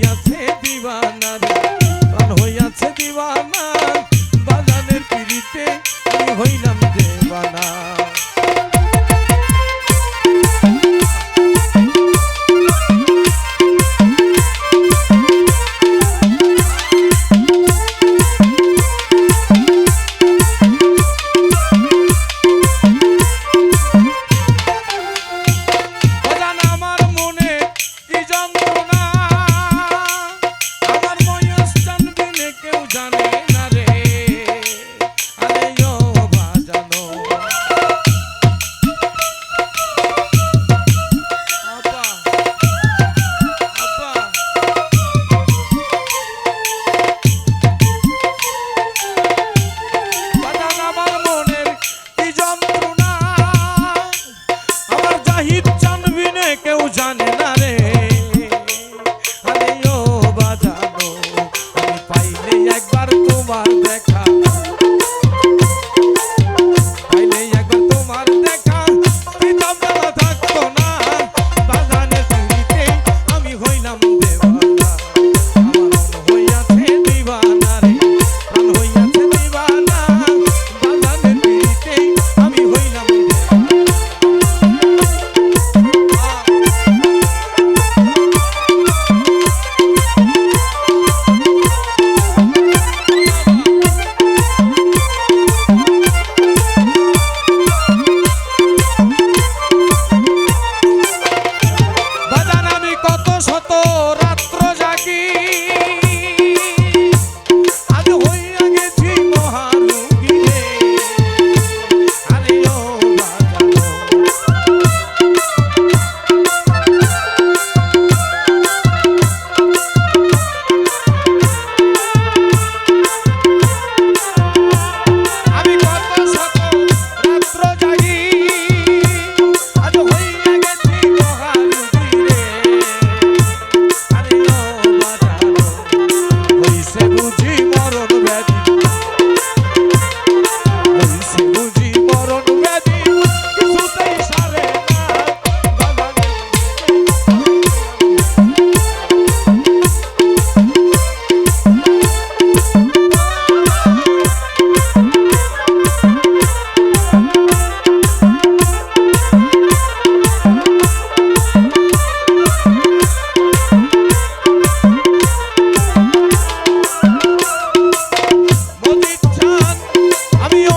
হইয়াছে দিবানা প্রাণ হইয়াছে দিবানা eu já ভাজান আমি কত শত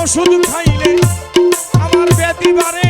ওষুধ খাইলে আমার ব্যাধি বাড়ে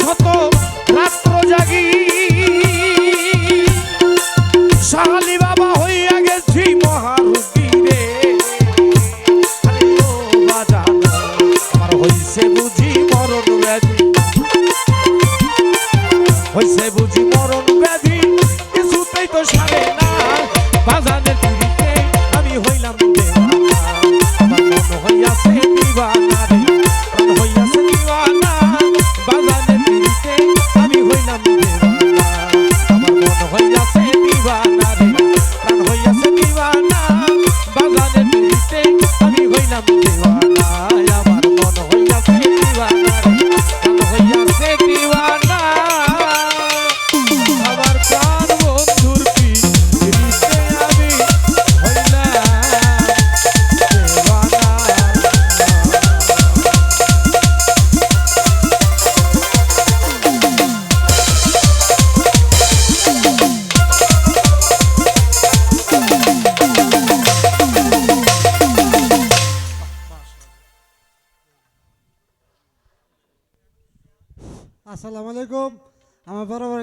শত আসসালামু আলাইকুম। আমার গান